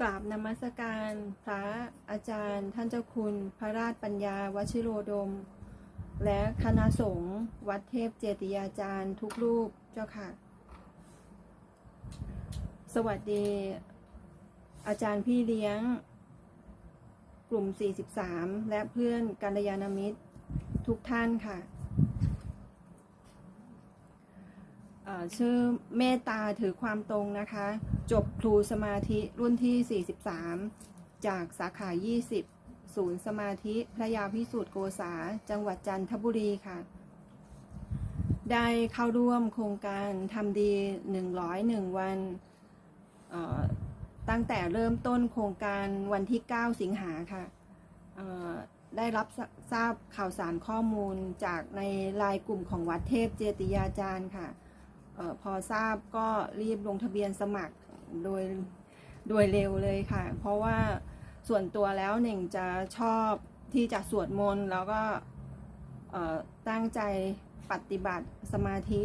กราบนมัสการพระอาจารย์ ท่านเจ้าคุณ พระราชปัญญาวชิโรดม และคณะสงฆ์วัดเทพเจติยาจารย์ทุกรูปเจ้าค่ะ สวัสดี อาจารย์พี่เลี้ยง กลุ่ม 43 และเพื่อนกัลยาณมิตรทุกท่านค่ะ เอ่อ ชื่อเมตตาถือความตรงนะคะ จบครูสมาธิรุ่นที่ 43 จากสาขา 20 ศูนย์สมาธิพระยาพิสุทธิ์โกษา จังหวัดจันทบุรีค่ะ ได้เข้าร่วมโครงการทำดี 101 วันเอ่อตั้งแต่เริ่มต้นโครงการวันที่ 9 สิงหาค่ะได้รับทราบข่าวสารข้อมูลจากในไลายกลุ่มของวัดเทพเจติยาจารย์ค่ะ พอทราบก็รีบลงทะเบียนสมัครโดยโดยเร็วเลยค่ะ เพราะว่าส่วนตัวแล้วหนึ่งจะชอบที่จะสวดมนต์แล้วก็ตั้งใจปฏิบัติสมาธิ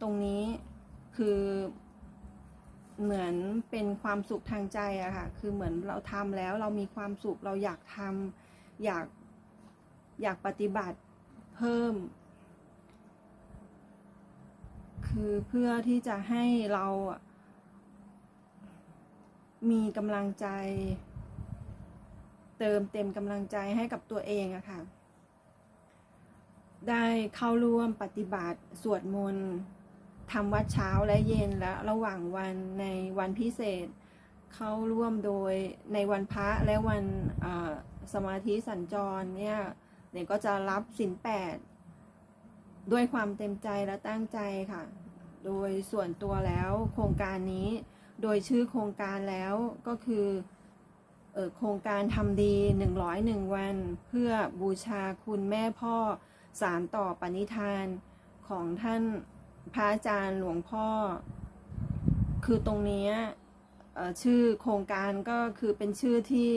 ตรงนี้คือเหมือนเป็นความสุขทางใจอะค่ะ คือเหมือนเราทำแล้วเรามีความสุขเราอยากทำอยากอยากปฏิบัติเพิ่ม คือเพื่อที่จะให้เรามีกำลังใจ เติมเต็มกำลังใจให้กับตัวเองอะค่ะ ได้เข้าร่วมปฏิบัติสวดมนต์ทำวัดเช้าและเย็นและระหว่างวันในวันพิเศษ เข้าร่วมโดยในวันพระและวันสมาธิสัญจรเนี่ยเนี่ยก็จะรับสินแปดด้วยความเต็มใจและตั้งใจค่ะ โดยส่วนตัวแล้วโครงการนี้ โดยชื่อโครงการแล้วก็คือออโครงการทำดี 101 วัน เพื่อบูชาคุณแม่พ่อสารต่อปณิธานของท่านพระอาจารย์หลวงพ่อ คือตรงนี้ชื่อโครงการก็คือเป็นชื่อที่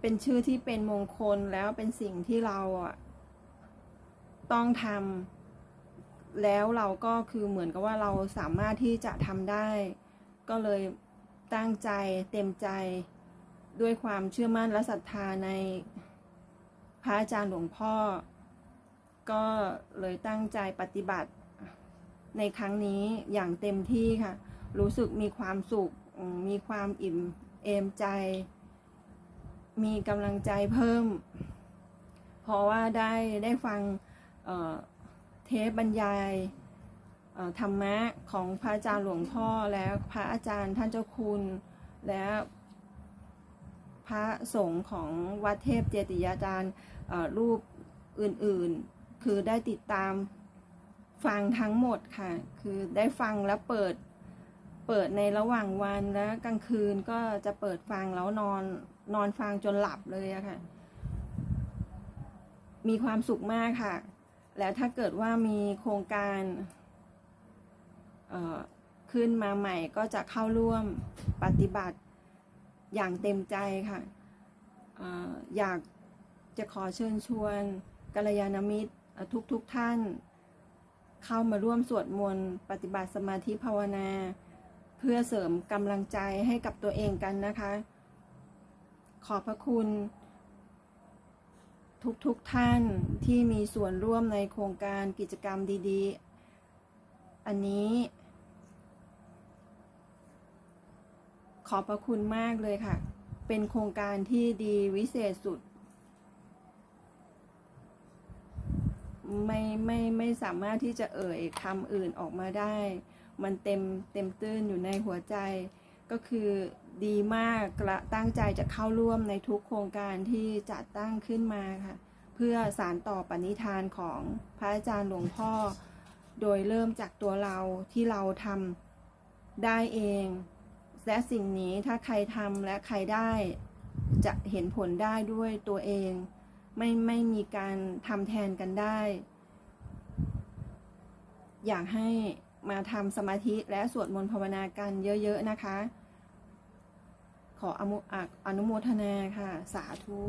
เป็นชื่อที่เป็นมงคลแล้วเป็นสิ่งที่เราต้องทำ แล้วเราก็คือเหมือนกับว่าเราสามารถที่จะทำได้ ก็เลยตั้งใจเต็มใจด้วยความเชื่อมั่นและศรัทธาในพระอาจารย์หลวงพ่อ ก็เลยตั้งใจปฏิบัติในครั้งนี้อย่างเต็มที่ค่ะ รู้สึกมีความสุขมมีความอิ่มเอมใจ มีกำลังใจเพิ่ม เพราะว่าได้ได้ฟัง เทปบรรยายธรรมะของพระอาจารย์หลวงพ่อและพระอาจารย์ท่านเจ้าคุณ และพระสงฆ์ของวัดเทพเจติยาจารย์รูปอื่นๆ คือได้ติดตามฟังทั้งหมดค่ะ คือได้ฟังแล้วเปิดเปิดในระหว่างวันและกลางคืนก็จะเปิดฟังแล้วนอนนอนฟังจนหลับเลยอะค่ะ มีความสุขมากค่ะ แล้วถ้าเกิดว่ามีโครงการขึ้นมาใหม่ก็จะเข้าร่วมปฏิบัติอย่างเต็มใจค่ะออยากจะขอเชิญชวนกัลยาณมิตรทุกทุกท่าน เข้ามาร่วมสวดมนต์ปฏิบัติสมาธิภาวนา เพื่อเสริมกำลังใจให้กับตัวเองกันนะคะ ขอบพระคุณ ทุกๆทท่านที่มีส่วนร่วมในโครงการกิจกรรมดีๆ อันนี้ ขอบพระคุณมากเลยค่ะ เป็นโครงการที่ดีวิเศษสุด ไม่ไม่ไม่สามารถที่จะเอ่ยคำอื่นออกมาได้ มันเต็มเต็มตื้นอยู่ในหัวใจ ก็คือดีมากและตั้งใจจะเข้าร่วมในทุกโครงการที่จัดตั้งขึ้นมาค่ะ เพื่อสารต่อปณิธานของพระอาจารย์หลวงพ่อ โดยเริ่มจากตัวเราที่เราทำได้เอง และสิ่งนี้ถ้าใครทำและใครได้จะเห็นผลได้ด้วยตัวเอง ไม่ไม่มีการทำแทนกันได้ อยากให้มาทำสมาธิและสวดมนต์ภาวนากันเยอะ ๆ นะคะ ขออนุอนุโมทนาค่ะ สาธุ